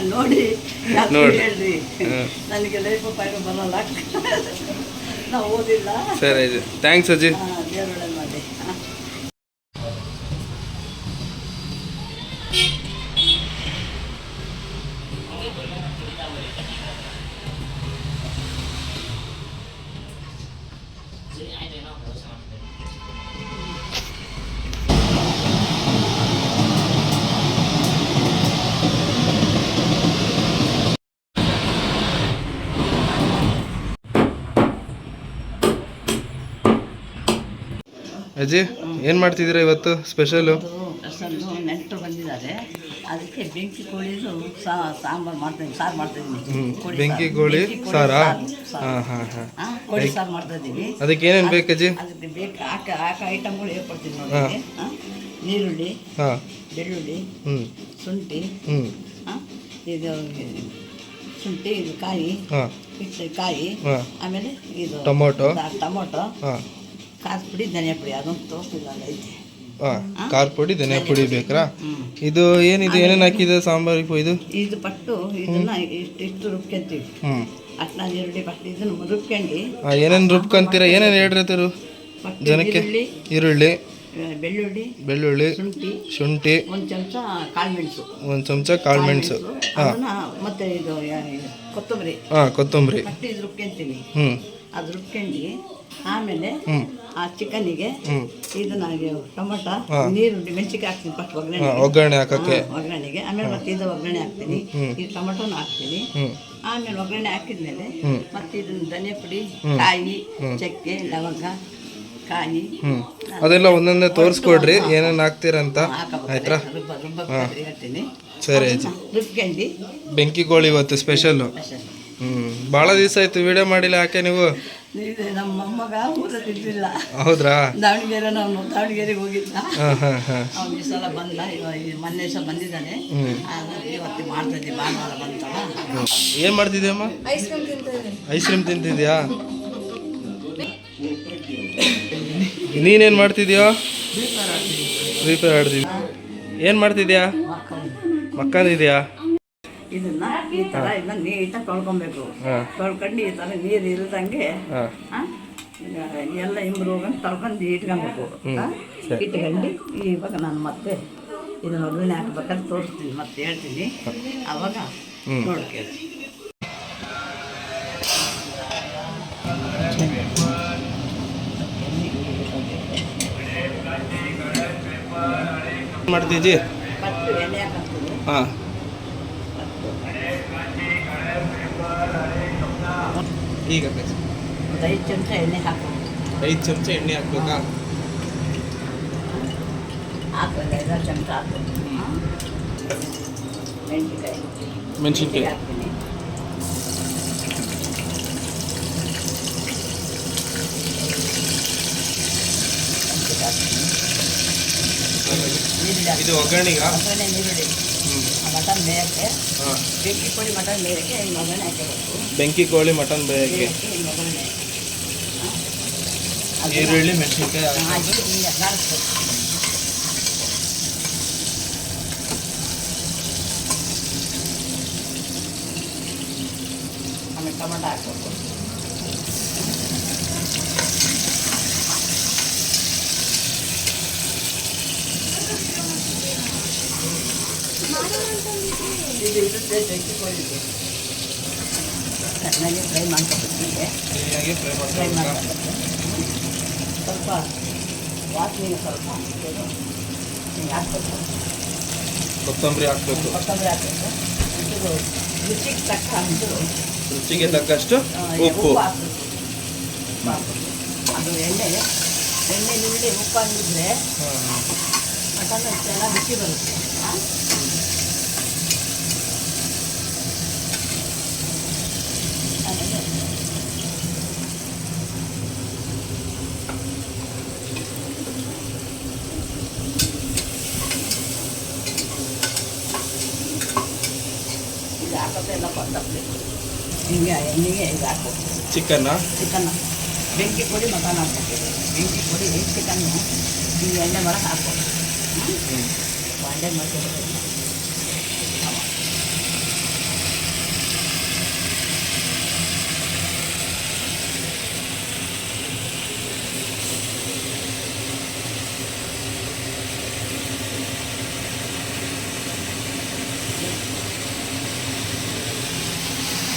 ನೋಡಿ ನೋಡಿ. ಹೇಳ್ರಿ? ನನಗೆ ಲೈಫ್ ಬರಲ್ಲ. ನಾವು ಓದಿಲ್ಲ. ಸರಿ ಥ್ಯಾಂಕ್ಸ್ ಥ್ಯಾಂಕ್ಸ್ ಅಜ್ಜಿ. ಅಜ್ಜಿ ಏನು ಮಾಡ್ತಿದ್ದೀರಾ ಇವತ್ತು ಸ್ಪೆಷಲು ಅದು ಅಷ್ಟೊಂದು ನೆಂಟರು ಬಂದಿದ್ದಾರೆ. ಅದಕ್ಕೆ ಬೆಂಕಿ ಕೋಳಿ ಸಾಂಬಾರು ಮಾಡ್ತೀನಿ ಸಾರು ಮಾಡ್ತಿದ್ದೀನಿ ಬೆಂಕಿ ಕೋಳಿ ಸಾರಾ? ಹಾಂ ಹಾಂ ಹಾಂ. ಕೋಳಿ ಸಾರು ಮಾಡ್ತಾ ಇದ್ದೀವಿ ಅದಕ್ಕೆ ಏನೇನು ಬೇಕು ಅಜ್ಜಿ? ಅದಕ್ಕೆ ಬೇಕು ಹಾಕ ಹಾಕ ಐಟಮ್ಗಳು ಹೇಳ್ಕೊಡ್ತೀನಿ ನೋಡಿ? ನೀರುಳ್ಳಿ ಹಾಂ ಬೆಳ್ಳುಳ್ಳಿ ಹ್ಞೂ ಶುಂಠಿ ಹ್ಞೂ ಹಾಂ ಇದು ಶುಂಠಿ ಇದು ಕಾಯಿ ಹಾಂ. ಹಿಟ್ಟು ಕಾಯಿ ಹಾಂ. ಆಮೇಲೆ ಇದು ಟೊಮೊಟೊ. ಟೊಮೊಟೊ ಹಾಂ. ಖಾರ ಪುಡಿ ಧನಿಯಾ ಪುಡಿ ಅದೊಂದು ಐತೆ. ಹಾಂ? ಖಾರ ಪುಡಿ ಧನಿಯಾ ಪುಡಿ ಬೇಕಾ ಇದು ಏನಿದು ಏನೇನು ಹಾಕಿದೆ ಸಾಂಬಾರಿಗೆ ಇದು? ಇದು ಪಟ್ಟು ಇದನ್ನ ಇಷ್ಟು ಇಷ್ಟು ರುಬ್ಕೊಂತೀವಿ. ಹ್ಞೂ ಅಟ್ನ ಈರುಳ್ಳಿ ಪಟ್ಟು ಇದನ್ನ ರುಬ್ಕೊಂಡು. ಏನೇನು ರುಬ್ಕೊಂತೀರ? ಏನೇನು ಹೇಳ್ರತಿರು ಜನಕ್ಕೆ? ಈರುಳ್ಳಿ ಬೆಳ್ಳುಳ್ಳಿ ಬೆಳ್ಳುಳ್ಳಿ. ಶುಂಠಿ. ಶುಂಠಿ. ಒಂದು ಚಮಚ ಕಾಳು ಮೆಣಸು. ಒಂದು ಚಮಚ ಕಾಳು ಮೆಣಸು. ಹಾಂ. ಮತ್ತೆ ಇದು ಕೊತ್ತಂಬರಿ. ಹಾಂ ಕೊತ್ತಂಬರಿ. ಪಟ್ಟು ಇದು ರುಬ್ಕೊಂತೀವಿ ಹ್ಞೂ ಅದು ರುಬ್ಕೊಂಡು ಆಮೇಲೆ ಆ ಚಿಕನಿಗೆ ಇದನ್ನಾಗಿ ಇದನ್ನ ಹಾಗೆ ಟೊಮೊಟೊ ನೀರು ಮೆಣಸಿಗೆ ಹಾಕ್ತೀನಿ ಫಸ್ಟ್ ಒಗ್ಗರಣೆ ಒಗ್ಗರಣೆ ಹಾಕಕ್ಕೆ. ಒಗ್ಗರಣೆಗೆ. ಆಮೇಲೆ ಮತ್ತೆ ಇದು ಒಗ್ಗರಣೆ ಹಾಕ್ತೀನಿ. ಈ ಟೊಮೊಟೊನ ಹಾಕ್ತೀನಿ. ಆಮೇಲೆ ಒಗ್ಗರಣೆ ಹಾಕಿದ್ಮೇಲೆ. ಮತ್ತೆ ಇದನ್ನ ಧನಿಯಾ ಪುಡಿ ಕಾಯಿ ಚಕ್ಕೆ ಲವಂಗ ಕಾಯಿ. ಅದೆಲ್ಲ ಒಂದೊಂದೇ ತೋರಿಸ್ಕೊಡ್ರಿ ಏನೇನು ಹಾಕ್ತೀರಂತ. ಆಯ್ತಾ? ಹೇಳ್ತೀನಿ ಸರಿ ರುಬ್ಕೊಂಡು. ಬೆಂಕಿ ಕೋಳಿ ಇವತ್ತು ಸ್ಪೆಷಲ್ಲು ಹ್ಞೂ ಭಾಳ ದಿವಸ ಆಯ್ತು ವಿಡಿಯೋ ಮಾಡಿಲ್ಲ ಯಾಕೆ ನೀವು? ಇದು ನಮ್ಮ ಮೊಮ್ಮಗ ಊಟ ತಿಂತಿಲ್ಲ ಹೌದ್ರಾ? ದಾವಣಗೆರೆ ನಾನು ದಾವಣಗೆರೆಗೆ ಹೋಗಿದ್ದ ಹಾಂ ಹಾಂ ಹಾಂ. ಅವ್ನು ಈ ಸಲ ಬಂದ ಮೊನ್ನೆ ಸಹ ಬಂದಿದ್ದಾನೆ. ಹಾಗಾಗಿ ಇವತ್ತು ಮಾಡ್ತಾ ಇದ್ದೀವಿ ಭಾನುವಾರ ಬಂತಲ್ಲ. ಏನು ಅಮ್ಮ? ಐಸ್ ಕ್ರೀಮ್ ತಿಂತಿದ್ಯಾ? ನೀನೇನು ಮಾಡ್ತಿದ್ಯಾ? ಫ್ರೀ ಫೈರ್ ಆಡ್ತಿದ್ಯಾ? ಏನು ಮಾಡ್ತಿದ್ಯಾ? ಮಕ್ಕಂದಿದ್ಯಾ ಇದನ್ನ ಈ ಥರ ಇದನ್ನ ನೀಟಾಗಿ ತೊಳ್ಕೊಬೇಕು. ತೊಳ್ಕೊಂಡು ಈ ಥರ ನೀರು ಇಲ್ದಂಗೆ ಎಲ್ಲ ಇಂಬ್ರು ಹೋಗಂಗೆ ತೊಳ್ಕೊಂಡು ಇಟ್ಕೊಬೇಕು ಇಟ್ಕೊಂಡು ಇವಾಗ ನಾನು ಮತ್ತೆ ಇದನ್ನ ಒಗ್ಗರಣೆ ಹಾಕ್ಬೇಕಾದ್ರೆ ತೋರಿಸ್ತೀನಿ ಮತ್ತೆ ಹೇಳ್ತೀನಿ. ಅವಾಗ ನೋಡ್ಕೇಳಿ. ಮಾಡ್ತಿದ್ದೀ? ಹಾಂ. ಈಗ ಒಂದು ಐದು ಚಮಚ ಎಣ್ಣೆ ಹಾಕು ಐದು ಚಮಚ ಎಣ್ಣೆ ಹಾಕ್ಬೇಕಾ? ಹಾಕು ಒಂದು ಐದಾರು ಚಮಚ ಹಾಕು ಮೆಣಸಿನ್ಕಾಯಿ. ಮೆಣಸಿನ್ಕಾಯಿ. ಹಾಕ್ತೀನಿ. ಇದು ಒಗ್ಗರಣೆಗ? ಒಗ್ಗರಣೆ ಈರುಳ್ಳಿ. ಆ ಮಟನ್ ಬೇಯಕ್ಕೆ ಬೆಂಕಿ ಪುಡಿ ಮಟನ್ ಬೇಯಕ್ಕೆ ಹಿಂಗೆ ಒಗ್ಗರಣೆ ಹಾಕಬೇಕು ಬೆಂಕಿ ಕೋಳಿ ಮಟನ್ ಬೇಯಕ್ಕೆ ಬೇಯಕ್ಕೆ ಹಿಂಗೆ ಒಗ್ಗರಣೆ ಹಾ? ಅದನ್ನ ಈರುಳ್ಳಿ ಮೆಣಸಿನ್ಕಾಯಿ ಹಾಕಿ ಹಾಕಿ ಹಿಂಗೆ ಬಾಡಿಸ್ಬೇಕು ಆಮೇಲೆ ಟೊಮೆಟೊ ಹಾಕ್ಬೇಕು ಇದು ಇರುತ್ತೆ ಕೋಳಿಗೆ ಚೆನ್ನಾಗಿ ಫ್ರೈ ಸರಿಯಾಗಿ ಫ್ರೈ ಮಾಡ್ಕೊಬೇಕಾ ಸ್ವಲ್ಪ ವಾಸನೆ ಸ್ವಲ್ಪ ಹಾಕ್ಬೇಕು ಕೊತ್ತಂಬರಿ ಹಾಕ್ಬೇಕು. ಕೊತ್ತಂಬರಿ ಹಾಕಬೇಕು ಇದು ರುಚಿಗೆ ತಕ್ಕ ರುಚಿಗೆ ತಕ್ಕಷ್ಟು ಉಪ್ಪು. ಅದು ಎಣ್ಣೆ ಎಣ್ಣೆ ನೀಡಿ ಉಪ್ಪು ಹಾಕಿದ್ರೆ ಹಾಂ ಹಾಂ ಮಟನ್ ಚೆನ್ನಾಗಿ ರುಚಿ ಬರುತ್ತೆ ಆ? ಆಮೇಲೆ ಇದು ಹಾಕೋದೆಲ್ಲ ಕೊತ್ತಂಬರಿ ಹಿಂಗೆ ಎಣ್ಣೆಗೆ ಇದು ಹಾಕ್ಬೇಕು ಚಿಕನ್ನ ಚಿಕನ್. ಬೆಂಕಿ ಪುಡಿ ಮಸಾಲ ಹಾಕ್ಬೇಕು. ಬೆಂಕಿ ಪುಡಿ ಚಿಕನ್ನು ಹಿಂಗೆ ಎಣ್ಣೆ ಒಳಗೆ ಹಾಕ್ಬೇಕು. ಬಾಂಡೆ ಮಾಡ್ಕೊಂಡು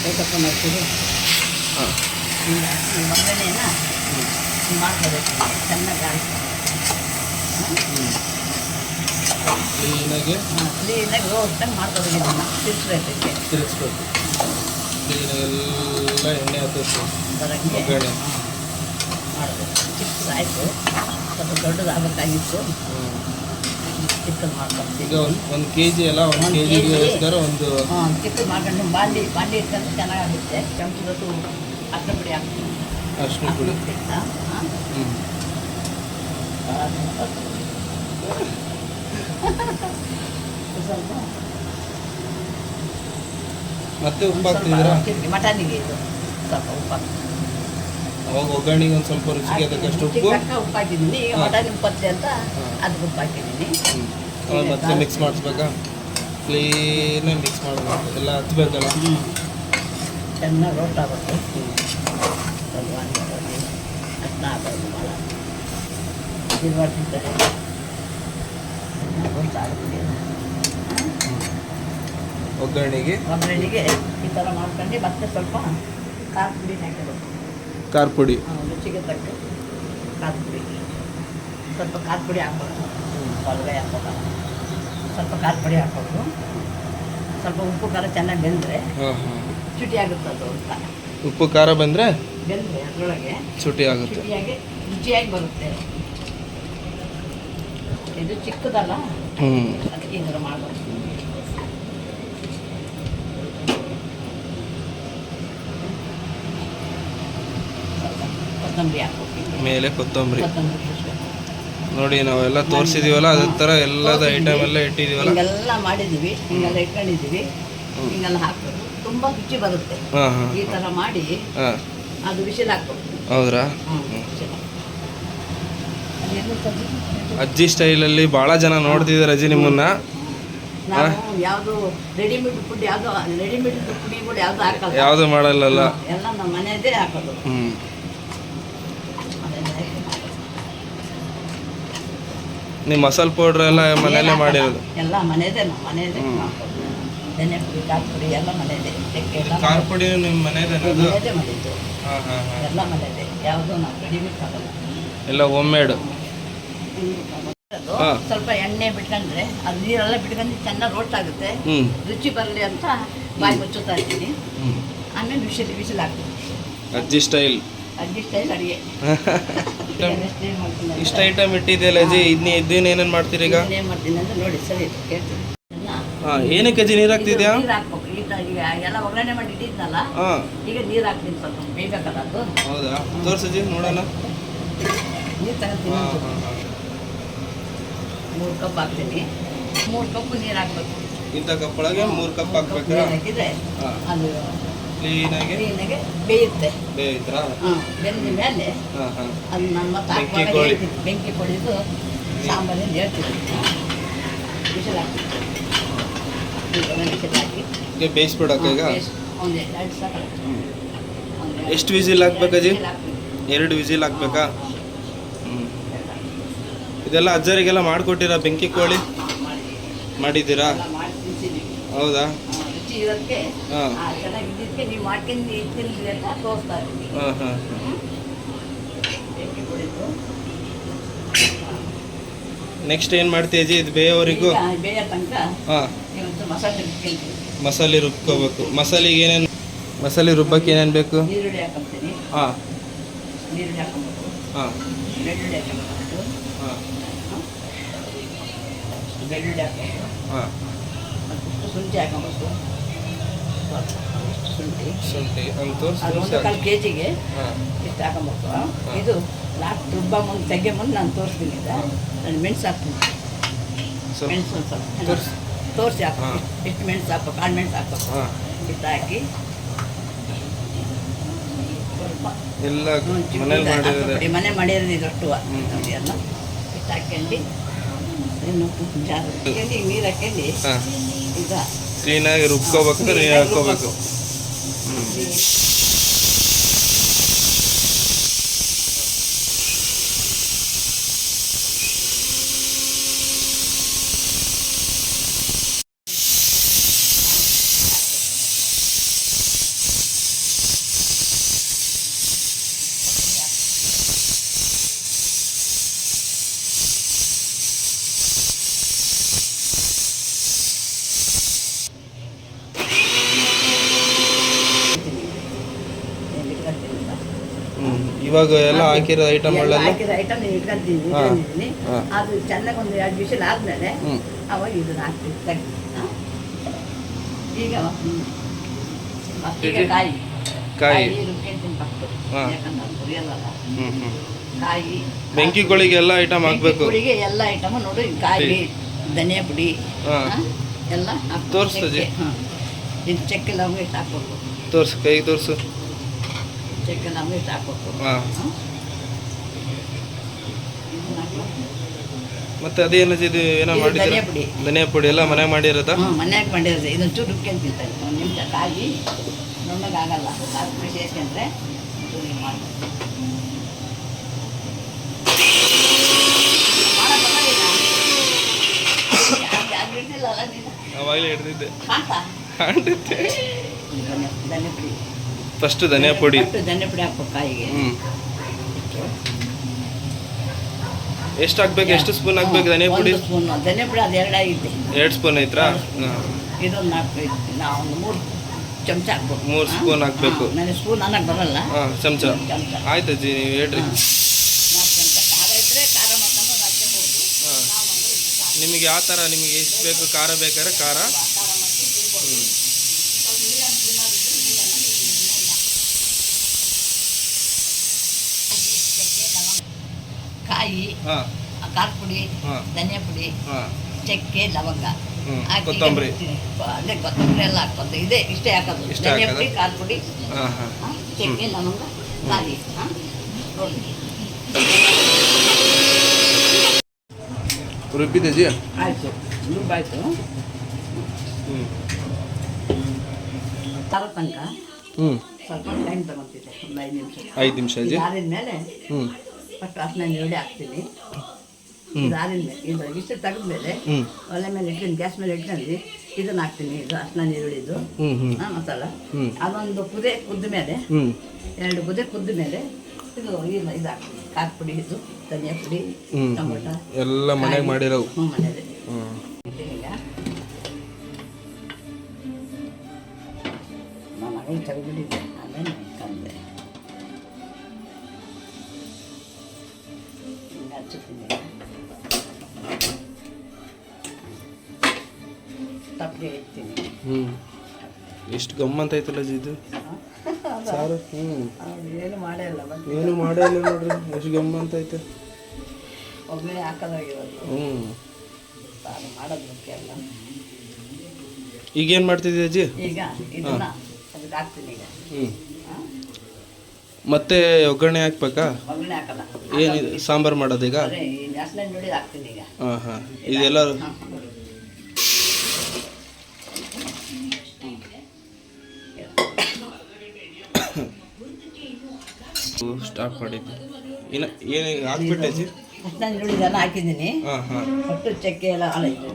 ಊಟಕ್ಕೆ ಮಾಡ್ತೀವಿ ಹಾಂ. ಈಗ ಈ ಒಗ್ಗರಣೆನ ಮಾಡ್ಕೋಬೇಕು ಚೆನ್ನಾಗಿ ಕ್ಲೀನಾಗಿ ಕ್ಲೀನಾಗಿ ರೋಸ್ಟಂಗೆ ಮಾಡ್ಕೋಬೇಕು ಇದನ್ನು. ತಿರ್ಸ್ಬೇಕು ಇದಕ್ಕೆ. ತಿರುಗಿಸ್ಬೇಕು ಕ್ಲೀನಾಗಿ ಎಲ್ಲ ಎಣ್ಣೆ ಒಗ್ಗರಣೆ. ಮಾಡಬೇಕು. ಚಿಕ್ಕದಾಯಿತು. ಸ್ವಲ್ಪ ದೊಡ್ಡದಾಗಬೇಕಾಗಿತ್ತು. ಚಿಕ್ಕದು ಮಾಡ್ಕೊಳ್ತೀವಿ ಈಗ ಒಂದು ಒಂದು ಕೆ ಜಿ ಒಂದು ಕೆ. ಜಿಗೋಸ್ಕರ ಒಂದು ಹಾಂ ಚಿಕ್ಕದು ಮಾಡ್ಕೊಂಡು ಬಾಂಡಿ ಬಾಂಡಿ ಇಟ್ಕೊಂಡ್ರೆ ಚೆನ್ನಾಗಾಗುತ್ತೆ. ಚಮಚದಷ್ಟು ಅರ್ಧ ಪುಡಿ ಹಾಕ್ತೀವಿ. ಪುಡಿ. ಸ್ವಲ್ಪ. ಮತ್ತೆ ಉಪ್ಪು ಹಾಕ್ತಿದ್ದೀರಾ? ಇದೆ ಮಟನಿಗೆ ಇದು. ಸ್ವಲ್ಪ ಉಪ್ಪು. ಅವಾಗ ಒಗ್ಗರಣೆಗೆ ಒಂದು ಸ್ವಲ್ಪ ರುಚಿಗೆ ಅದಕ್ಕಷ್ಟು ಉಪ್ಪು. ಉಪ್ಪು ಹಾಕಿದ್ದೀನಿ. ಮಟನ್ ಪತ್ತೆ ಅಂತ. ಅದಕ್ಕೆ ಉಪ್ಪು ಹಾಕಿದ್ದೀನಿ ಮತ್ತೆ ಮಿಕ್ಸ್ ಮಾಡಿಸ್ಬೇಕಾ? ಕ್ಲೀನಾಗಿ ಮಿಕ್ಸ್ ಮಾಡಬೇಕು ಎಲ್ಲ ಹತ್ಬೇಕಲ್ಲ ಚೆನ್ನಾಗಿ ರೋಟ್ ಆಗುತ್ತೆ ಅರ್ಶಿನ ಹಾಕೋದು ಭಾಳ ಇದು ಮಾಡ್ತಿರ್ತಾರೆ. ಒಗ್ಗರಣೆಗೆ? ಒಗ್ಗರಣೆಗೆ ಈ ಥರ ಮಾಡ್ಕೊಂಡು ಮತ್ತೆ ಸ್ವಲ್ಪ ಕಾಫಿ ಪುಡಿ ಹಾಕಬೇಕು. ಖಾರ ಪುಡಿ ರುಚಿಗೆ ತಕ್ಕ ಖಾರ ಪುಡಿ ಸ್ವಲ್ಪ ಖಾರ ಪುಡಿ ಹಾಕ್ಬೇಕು ಹೊರಗಡೆ ಹಾಕ್ಬೇಕು ಸ್ವಲ್ಪ ಖಾರ ಪುಡಿ ಹಾಕ್ಬೇಕು ಸ್ವಲ್ಪ ಉಪ್ಪು ಖಾರ ಚೆನ್ನಾಗಿ ಬೆಂದರೆ ಚುಟಿ ಆಗುತ್ತೆ ಅದು ಅಂತ. ಉಪ್ಪು ಖಾರ ಬಂದರೆ? ಬೆಂದರೆ ಅದರೊಳಗೆ ಚುಟಿ ಆಗುತ್ತೆ. ಚುಟಿಯಾಗಿ ರುಚಿಯಾಗಿ ಬರುತ್ತೆ. ಇದು ಚಿಕ್ಕದಲ್ಲ? ಅದಕ್ಕೆ ಈ ಥರ ಮಾಡಬೇಕು ಕೊತ್ತಂಬರಿ ಹಾಕ್ಬೇಕು. ಮೇಲೆ ಕೊತ್ತಂಬರಿ. ಕೊತ್ತಂಬರಿ ಹಾಕ್ಬೇಕು. ನೋಡಿ ನಾವೆಲ್ಲ ತೋರಿಸಿದೀವಲ್ಲ ಅದೇ ಥರ ಎಲ್ಲದ ಐಟಮ್ ಎಲ್ಲ ಇಟ್ಟಿದೀವಲ್ಲ? ಹಿಂಗೆಲ್ಲ ಮಾಡಿದ್ದೀವಿ ಹಿಂಗೆಲ್ಲ ಇಟ್ಕೊಂಡಿದ್ದೀವಿ ಹಿಂಗೆಲ್ಲ ಹಾಕ್ಬೇಕು. ತುಂಬ ರುಚಿ ಬರುತ್ತೆ. ಹಾಂ ಹಾಂ ಈ ಥರ ಮಾಡಿ ಹಾಂ. ಅದು ವಿಷಲ್ ಹಾಕ್ಬೇಕು. ಹೌದ್ರಾ? ಅಜ್ಜಿ ಸ್ಟೈಲ್ ಅಲ್ಲಿ ಅದೇನು ಅಜ್ಜಿ ಸ್ಟೈಲಲ್ಲಿ ಭಾಳ ಜನ ನೋಡ್ತಿದ್ದಾರೆ ಅಜ್ಜಿ ನಿಮ್ಮನ್ನ. ನಾವು ಯಾವುದು ರೆಡಿಮೇಡ್ ಫುಡ್ ಯಾವುದು ರೆಡಿಮೇಡ್ ಪುಡಿಗಳು ಯಾವುದು ಹಾಕಲ್ಲ. ಯಾವುದು ಮಾಡಲ್ಲಲ್ಲ. ಎಲ್ಲ ನಮ್ಮ ಮನೆಯದೇ ಹಾಕೋದು. ಹ್ಞೂ ಮನೆಯದೇ ಹಾಕಿ ಮಾಡೋದು. ನೀವು ಮಸಾಲೆ ಪೌಡರ್ ಎಲ್ಲ ಮನೆಯಲ್ಲೇ ಮಾಡಿರೋದು. ಎಲ್ಲ ಮನೆಯದೇ ನಮ್ಮ ಮನೆಯದೇ. ಧನಿಯಾ ಪುಡಿ ಖಾರ ಪುಡಿ ಎಲ್ಲ ಮನೆಯದೇ. ಎಲ್ಲ ಖಾರ ಪುಡಿ ನಿಮ್ಮ ಮನೆಯದೇ ಮನೆಯದೇ ಮಾಡಿದ್ದು. ಹಾಂ ಹಾಂ ಹಾಂ. ಎಲ್ಲ ಮನೆಯದೇ. ಯಾವುದು ನಾವು ರೆಡಿಮೇಡ್ ಹಾಕಲ್ಲ ಎಲ್ಲ ಹೋಮ್ ಮೇಡ್ ಸ್ವಲ್ಪ ಎಣ್ಣೆ ಬಿಟ್ಕೊಂಡ್ರೆ ಅದು ನೀರೆಲ್ಲ ಬಿಟ್ಕೊಂಡು ಚೆನ್ನಾಗಿ ರೋಟ್ ಆಗುತ್ತೆ. ರುಚಿ ಬರಲಿ ಅಂತ ಬಾಯಿ ಮುಚ್ಚುತ್ತಾ ಇರ್ತೀನಿ. ಆಮೇಲೆ ಬಿಸಿಲು ಬಿಸಿಲು ಹಾಕ್ತೀನಿ. ಅಜ್ಜಿ ಸ್ಟೈಲ್ ಇಷ್ಟ ಐಟಮ್ ಇಟ್ಟಿದೆಯಲ್ಲ ಅಜ್ಜಿ? ಇದನ್ನ ಇದ್ದೇನು ಏನೇನು ಮಾಡ್ತೀರಿ ಈಗ? ನೋಡಿ ಇದನ್ನ ಹಾಂ ಏನಕ್ಕೆ ಅಜ್ಜಿ ನೀರು ಹಾಕ್ತಿದ್ಯಾ? ಎಲ್ಲ ಒಗ್ಗರಣೆ ಮಾಡಿ ಇಟ್ಟಿದ್ನಲ್ಲ ಈಗ ನೀರು ಹಾಕ್ತೀನಿ ಸ್ವಲ್ಪ. ಬೇಯ್ಬೇಕಲ್ಲ ಅದು? ಹೌದಾ? ತೋರ್ಸಜ್ಜಿ ನೋಡೋಣ. ನೀರು ಮೂರು ಕಪ್ ಹಾಕ್ತೀನಿ. ಮೂರು ಕಪ್ ನೀರು ಹಾಕ್ಬೇಕು. ಇಂಥ ಒಳಗೆ ಮೂರು ಕಪ್ ಹಾಕ್ಬೇಕು? ಹಾಕಿದ್ರೆ ಅದು ಕ್ಲೀನಾಗಿ ಕ್ಲೀನಾಗೆ ಬೇಯುತ್ತೆ. ಬೇಯ್ತಾ ಹಾಂ ಬೆಂದ ಮೇಲೆ ಹಾಂ ಹಾಂ. ಅದು ನಾನು ಬೆಂಕಿ ಕೋಳಿ. ಬೆಂಕಿ ಕೊಡಿದು ಬೇಯಿಸ್ಬಿಡಕ್ಕ ಈಗ ಎರಡು- ಎಷ್ಟು ವಿಸಿಲ್ ಹಾಕ್ಬೇಕಜ್ಜಿ ಎರಡು ವಿಸಿಲ್ ಹಾಕ್ಬೇಕಾ? ಹ್ಞೂ ಇದೆಲ್ಲ ಅಜ್ಜರಿಗೆಲ್ಲ ಮಾಡಿಕೊಟ್ಟಿರಾ ಬೆಂಕಿ ಕೋಳಿ? ಮಾಡಿದ್ದೀರಾ. ಹೌದಾ? ಆ, ರುಚಿ ಇರೋದಕ್ಕೆ ಚೆನ್ನಾಗಿದ್ದಕ್ಕೆ ನೀವು ಮಾಡ್ಕೊಂಡು ತಿನ್ನಿರಿ ಅಂತ ತೋರಿಸ್ತಾ ಇದ್ದೀನಿ. ನೆಕ್ಸ್ಟ್ ಏನು ಮಾಡ್ತೀಯ ಅಜ್ಜಿ ಇದು ಬೇಯೋವರೆಗೂ? ಈಗ ಬೇಯೋ ತನಕ ಹಾಂ. ಇವತ್ತು ಮಸಾಲೆ ಮಸಾಲೆ ರುಬ್ಕೋಬೇಕು. ಮಸಾಲೆಗೆ ಏನೇನು ಮಸಾಲೆ ರುಬ್ಬಕ್ಕೆ ಏನೇನು ಬೇಕು? ಈರುಳ್ಳಿ ಹಾಕೊಂತೀನಿ. ಹಾಂ. ಈರುಳ್ಳಿ ಹಾಕೊಬೇಕು ಹಾಂ. ಬೆಳ್ಳುಳ್ಳಿ ಹಾಕೊಬೇಕು ಹಾಂ. ಬೆಳ್ಳುಳ್ಳಿ ಹಾಕೊಬೇಕು. ಹಾಂ. ಶುಂಠಿ ಹಾಕೊಬೇಕು ಶುಂಠಿ. ಶುಂಠಿ ಹಂಗೆ ಅದು ತೋರಿಸಿ ಒಂದು ಕಾಲು ಕೆ ಜಿಗೆ ಇಷ್ಟು ಹಾಕೊಬೇಕು ಇದು ಲಾಸ್ಟ್ ರುಬ್ಬ ಮುಂದೆ ತೆಗೆ ಮುಂದೆ ನಾನು ತೋರಿಸ್ತೀನಿ ಈಗ. ನಾನು ಮೆಣಸು ಹಾಕ್ತೀನಿ. ಮೆಣಸು ಒಂದು ಸ್ವಲ್ಪ. ತೋರ್ಸಿ. ತೋರಿಸಿ ಹಾಕು. ಹಾಂ. ಇಷ್ಟು ಮೆಣಸು ಹಾಕ್ಬೇಕು ಕಾಳು ಮೆಣಸು ಹಾಕ್ಬೇಕು ಇಷ್ಟು ಹಾಕಿ. ಎಲ್ಲ. ಮನೆ ಮಾಡಿರೋದು ಇದಷ್ಟು ಎಲ್ಲ ಇಷ್ಟು ಹಾಕ್ಕೊಂಡು ಇನ್ನು ನೀರು ಹಾಕ್ಕೊಂಡು ಇದು ಕ್ಲೀನಾಗಿ ರುಬ್ಕೋಬೇಕು ಹಾಕ್ಕೋಬೇಕು. ಹ್ಞೂ ಇವಾಗ ಎಲ್ಲ ಹಾಕಿರೋ ಐಟಮ್ ಐಟಮ್ಗಳೆಲ್ಲ ಹಾಕಿದ ಐಟಮ್ ಇಟ್ಕೊಂತೀನಿ ಹಾ. ಇಟ್ಕೊಂಡಿದ್ದೀನಿ ಹಾ. ಅದು ಚೆನ್ನಾಗಿ ಒಂದು ಎರಡು ವಿಷಲ್ ಆದ್ಮೇಲೆ ಅವಾಗ ಇದನ್ನ ಹಾಕ್ತೀವಿ ತೆಗ್ದು, ಹಾ? ಈಗ ಹ್ಮ್. ಕಾಯಿ ಕಾಯಿ ರುಬ್ಕೊಂತೀನಿ ಫಸ್ಟು. ಹಾ. ಯಾಕಂದ್ರೆ ಅದು ಕಾಯಿ ಎಲ್ಲ ಐಟಮ್ ಹಾಕ್ಬೇಕು ಎಲ್ಲ ಐಟಮ್ ನೋಡು ಕಾಯಿ ಧನಿಯಾ ಪುಡಿ ಹಾ. ಹಾ? ಎಲ್ಲ ಹಾಕ್ಬೇಕು. ತೋರ್ಸು ಅಜ್ಜಿ. ಚಕ್ಕೆ, ಹಾ. ಇದು ಚಕ್ಕೆ ಲವಂಗ ಇಷ್ಟು ಹಾಕ್ಬೇಕು ತೋರ್ಸು ಕೈಗೆ ತೋರಿಸು ಚಕ್ಕೆ ಲವಂಗ ಇಷ್ಟು ಹಾಕ್ಬೇಕು ಹಾಂ ಹಾ? ಮತ್ತೆ ಅದೇನು ಇದು ಏನೋ ಮಾಡಿದ್ದೀರ? ಧನಿಯಾ ಪುಡಿ. ಧನಿಯಾ ಪುಡಿ ಎಲ್ಲ ಮನೆ ಮಾಡಿರೋದಾ? ಹ್ಞೂ ಮನ್ಯಾಗ ಮಾಡಿರೋದು. ಇದೊಂದು ಚೂರು ರುಬ್ಕೊಂತಿಂತಾರೆ ಒಂದು ನಿಮಿಷ ನುಣ್ಣಗಾಗಲ್ಲ ಸಾಕು ಚೂರು ನೀನು? ಅವಾಗಲೇ ಹಿಡ್ದಿದ್ದೆ. ಧನ್ಯ ಪುಡಿ ಫಸ್ಟ್ ಧನಿಯಾ ಪುಡಿ ಒಟ್ಟು ಧನ್ಯ ಪುಡಿ ಹಾಕ್ಬೇಕು ಕಾಯಿಗೆ. ಹ್ಞೂ ಎಷ್ಟು ಹಾಕ್ಬೇಕು ಎಷ್ಟು ಸ್ಪೂನ್ ಹಾಕ್ಬೇಕು ಧನಿಯಾ ಪುಡಿ? ಒಂದು ಸ್ಪೂನ್ ಧನ್ಯ ಪುಡಿ ಅದು ಎರಡು ಆಗಿದೆ ಎರಡು ಸ್ಪೂನ್ ಐತ್ರಾ? ಇದೊಂದು ಹಾಕ್ಬೇಕು ನಾವು ಒಂದು ಮೂರು ಚಮಚ ಹಾಕ್ಬೇಕು. ಮೂರು? ಸ್ಪೂನ್ ಹಾಕ್ಬೇಕು. ನನಗೆ ಸ್ಪೂನ್ ಅನ್ನಕ್ಕೆ ಬರಲ್ಲ. ಹಾಂ ಚಮಚ. ಆಯ್ತು ಅಜ್ಜಿ ನೀವು ಹೇಳ್ರಿ. ನಿಮಗೆ ಯಾವ ಥರ ನಿಮಗೆ ಎಷ್ಟು ಬೇಕು ಖಾರ ಬೇಕಾದ್ರೆ ಖಾರ ಖಾರ ಮಾಡ್ಕೊಂಡು ತಿನ್ಬೋದು. ಸ್ವಲ್ಪ ಮೀಡಿಯಂ ತಿನ್ನೋದಿದ್ರೆ ಮೀಡಿಯಂ ಆಗಿ ಮೂರು ನಾಲ್ಕು. ಚಕ್ಕೆ, ಲವಂಗ, ಖಾರ ಪುಡಿ ಧನಿಯಾ ಪುಡಿ ಚಕ್ಕೆ ಲವಂಗ. ಕೊತ್ತಂಬರಿ. ಅದೇ ಕೊತ್ತಂಬರಿ ಎಲ್ಲ ಹಾಕೋದು ಇದೆ ಇಷ್ಟೇ ಹಾಕೋದು. ಧನಿಯಾ ಪುಡಿ ಖಾರ ಪುಡಿ. ಚಕ್ಕೆ ಲವಂಗ ಖಾಲಿ. ರುಬ್ಬಿದೆ ಜಿ ಆಯಿತು. ರುಬ್ಬಾಯ್ತು ಹ್ಞೂ ತರೋ ತನಕ ಹ್ಞೂ ಸ್ವಲ್ಪ ಟೈಮ್ ತಗೊತಿದ್ದೆ ಒಂದು ಐದು ನಿಮಿಷ. ಐದು ನಿಮಿಷ ಜಿ ಆರಿದ ಮೇಲೆ ಹ್ಞೂ ಫಸ್ಟ್ ಅರ್ಶಿನ ನೀರುಳ್ಳಿ ಹಾಕ್ತೀನಿ. ಆರಿದ ಮೇಲೆ ಇದು ಇಷ್ಟು ತೆಗೆದ್ಮೇಲೆ ಒಲೆ ಮೇಲೆ ಇಟ್ಕೊಂಡು ಗ್ಯಾಸ್ ಮೇಲೆ ಇಟ್ಕೊಂಡು ಇದನ್ನ ಹಾಕ್ತೀನಿ ಇದು ಅರ್ಶಿನ ಆ, ಮಸಾಲ. ಅದೊಂದು ಕುದೆ ಕುದ್ದ ಮೇಲೆ ಎರಡು ಕುದೆ ಕುದ್ದ ಮೇಲೆ ಇದು ಇದು ಇದು ಹಾಕ್ತೀನಿ. ಖಾರ ಪುಡಿ ಇದು ಧನಿಯಾ ಪುಡಿ ಟೊಮೊಟೊ ಎಲ್ಲ ಮನೆಗೆ ಮಾಡಿರೋವು. ಹ್ಞೂ ನನ್ನ ಮಗಳು ತೆಗೆದ್ಬಿಟ್ಟಿದ್ದೆ ಎಷ್ಟು ಗಮ್ಮಂತ ಐತಲ್ಲ ಅಜ್ಜಿ ಇದು? ಸಾರು? ಹ್ಞೂ ಏನು ಮಾಡೇ ಇಲ್ಲ ಏನು ಮಾಡೇ ಇಲ್ಲ ನೋಡ್ರಿ ಎಷ್ಟು ಗಮ್ಮಂತ ಐತೆ ಒಬ್ಬನೇ ಹಾಕೋದಾಗಿರೋದು ಹ್ಞೂ ಸಾರು ಮಾಡೋದು ಮುಖ್ಯ ಅಲ್ಲ. ಈಗೇನು ಮಾಡ್ತಿದ್ದೀಯ ಅಜ್ಜಿ ಈಗ ಇದನ್ನ ಅದಕ್ಕೆ ಹಾಕ್ತೀನಿ ಈಗ. ಹ್ಞೂ ಮತ್ತೆ ಒಗ್ಗರಣೆ ಹಾಕ್ಬೇಕಾ? ಒಗ್ಗರಣೆ ಹಾಕಲ್ಲ. ಏನಿದೆ ಸಾಂಬಾರು ಮಾಡೋದೀಗ ನ್ಯಾಷನಲ್ ನೋಡಿ ಹಾಕ್ತೀನಿ ಈಗ. ಹಾಂ ಹಾಂ. ಇದೆಲ್ಲ ಹಾಂ ಸ್ಟಾಪ್ ಮಾಡಿದ್ವಿ ಇನ್ನು ಏನು ಹಾಕ್ಬಿಟ್ಟೆ ಹಾಕಿದ್ದೀನಿ. ಹಾಂ ಹಾಂ. ಒಟ್ಟು ಚಕ್ಕೆ ಎಲ್ಲ